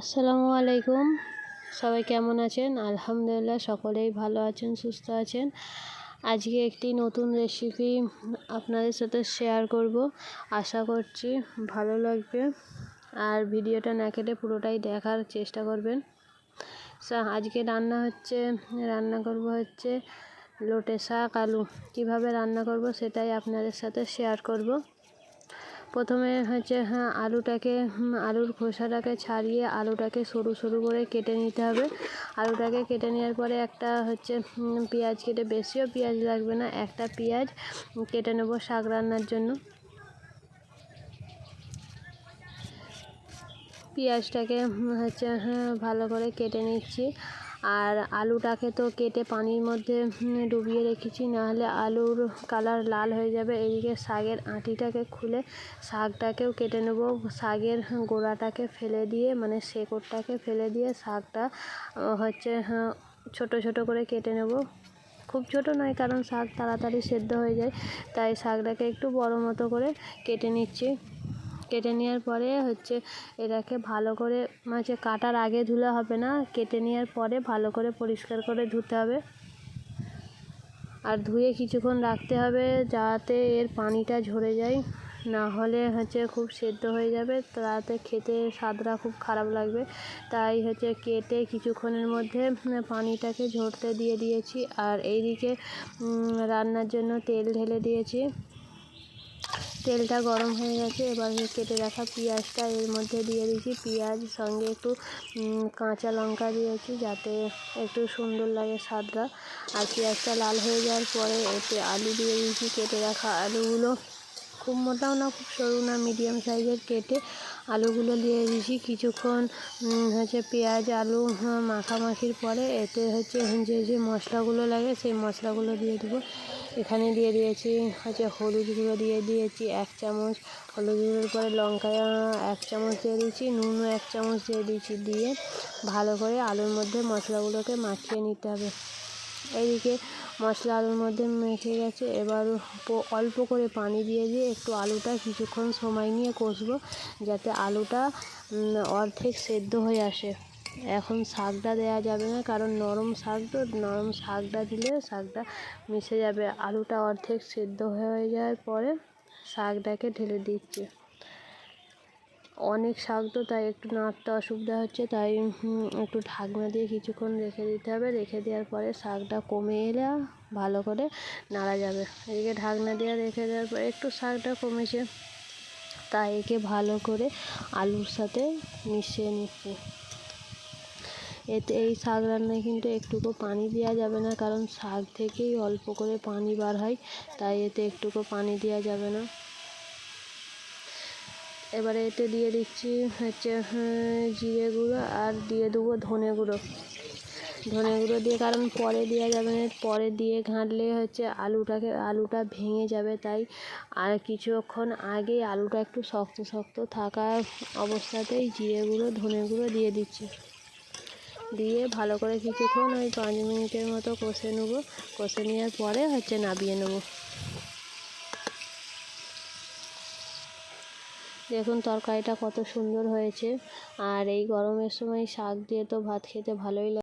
আসসালামু আলাইকুম। সবাই কেমন আছেন? আলহামদুলিল্লাহ, সকলেই ভালো আছেন, সুস্থ আছেন। আজকে একটি নতুন রেসিপি আপনাদের সাথে শেয়ার করব। আশা করছি ভালো লাগবে। আর ভিডিওটা না কেটে পুরোটাই দেখার চেষ্টা করবেন। আজকে রান্না হচ্ছে, রান্না করব হচ্ছে লোটে শাক, আলু। কীভাবে রান্না করব সেটাই আপনাদের সাথে শেয়ার করব। প্রথমে হচ্ছে হ্যাঁ আলুটাকে আলুর খোসাটাকে ছাড়িয়ে আলুটাকে সরু সরু করে কেটে নিতে হবে। আলুটাকে কেটে নেওয়ার পরে একটা হচ্ছে পেঁয়াজ কেটে, বেশিও পেঁয়াজ লাগবে না, একটা পেঁয়াজ কেটে নেব শাক রান্নার জন্য। পেঁয়াজটাকে হচ্ছে হ্যাঁ ভালো করে কেটে নিচ্ছি। আর আলুটাকে তো কেটে পানির মধ্যে ডুবিয়ে রেখেছি, নাহলে আলুর কালার লাল হয়ে যাবে। এদিকে শাকের আঁটিটাকে খুলে শাকটাকেও কেটে নেব। শাকের গোড়াটাকে ফেলে দিয়ে মানে শেকড়টাকে ফেলে দিয়ে শাকটা হচ্ছে ছোট ছোট করে কেটে নেব। খুব ছোট নয়, কারণ শাক তাড়াতাড়ি সেদ্ধ হয়ে যায়, তাই শাকটাকে একটু বড় মতো করে কেটে নিচ্ছি। কেটে নেওয়ার পরে হচ্ছে এটাকে ভালো করে মাছে কাটার আগে ধুলে হবে না, কেটে নেওয়ার পরে ভালো করে পরিষ্কার করে ধুতে হবে। আর ধুয়ে কিছুক্ষণ রাখতে হবে যাতে এর পানিটা ঝরে যায়, না হলে হচ্ছে খুব সেদ্ধ হয়ে যাবে, তাতে খেতে স্বাদটা খুব খারাপ লাগবে। তাই হচ্ছে কেটে কিছুক্ষণের মধ্যে পানিটাকে ঝরতে দিয়ে দিয়েছি, আর এইদিকে রান্নার জন্য তেল ঢেলে দিয়েছি। তেলটা গরম হয়ে গেছে, এবার কেটে রাখা পেঁয়াজটা, এর মধ্যে দিয়ে দিয়েছি পেঁয়াজ, সঙ্গে একটু কাঁচা লঙ্কা দিয়েছি যাতে একটু সুন্দর লাগে স্বাদটা। আর পেঁয়াজটা লাল হয়ে যাওয়ার পরে এতে আলু দিয়ে দিয়েছি কেটে রাখা আলুগুলো। খুব মোটাও না, খুব সরু না, মিডিয়াম সাইজের কেটে আলুগুলো দিয়ে দিয়েছি। কিছুক্ষণ হচ্ছে পেঁয়াজ, আলু মাখামাখির পরে এতে হচ্ছে যে যে মশলাগুলো লাগে সেই মশলাগুলো দিয়ে দেবো। এখানে দিয়ে দিয়েছি হচ্ছে হলুদ গুঁড়ো দিয়ে দিয়েছি এক চামচ হলুদ গুঁড়োর পরে লঙ্কা, এক চামচ দিয়ে দিয়েছি নুনও এক চামচ দিয়ে দিয়েছি দিয়ে ভালো করে আলুর মধ্যে মশলাগুলোকে মাখিয়ে নিতে হবে। এইদিকে মশলা আলুর মধ্যে মেখে গেছে। এবার অল্প করে পানি দিয়ে দিয়ে একটু আলুটা কিছুক্ষণ সময় নিয়ে কষবো যাতে আলুটা অর্ধেক সেদ্ধ হয়ে আসে। এখন শাকটা দেওয়া যাবে না, কারণ নরম শাক তো, নরম শাকটা দিলে শাকটা মিশে যাবে। আলুটা অর্ধেক সেদ্ধ হয়ে যাওয়ার পরে শাকটাকে ঢেলে দিচ্ছি। অনেক শাক তো তাই একটু নাড়তে অসুবিধা হচ্ছে, তাই একটু ঢাকনা দিয়ে কিছুক্ষণ রেখে দিতে হবে। রেখে দেওয়ার পরে শাকটা কমে এলে ভালো করে নাড়া যাবে। এদিকে ঢাকনা দিয়ে রেখে দেওয়ার পরে একটু শাকটা কমেছে, তাই একে ভালো করে আলুর সাথে মিশিয়ে নিচ্ছি। এতে এই শাক রান্নায় কিন্তু একটুকু পানি দেওয়া যাবে না, কারণ শাক থেকেই অল্প করে পানি বার হয়, তাই এতে একটুকু পানি দেওয়া যাবে না। এবারে এতে দিয়ে দিচ্ছি হচ্ছে জিরে গুঁড়ো আর দিয়ে দেবো ধনে গুঁড়ো। ধনে গুঁড়ো দিয়ে, কারণ পরে দেওয়া যাবে না, পরে দিয়ে ঘাঁটলে হচ্ছে আলুটাকে, আলুটা ভেঙে যাবে, তাই আর কিছুক্ষণ আগেই আলুটা একটু শক্ত শক্ত থাকা অবস্থাতেই জিরে গুঁড়ো, ধনে গুঁড়ো দিয়ে দিচ্ছি। দিয়ে ভালো করে কিছুক্ষণ ওই পাঁচ মিনিটের মতো কষে নেব। কষে নেওয়ার পরে হচ্ছে নাবিয়ে নেব। দেখুন তরকারিটা কত সুন্দর হয়েছে। আর এই গরমের সময় শাক দিয়ে তো ভাত খেতে ভালোই লাগে।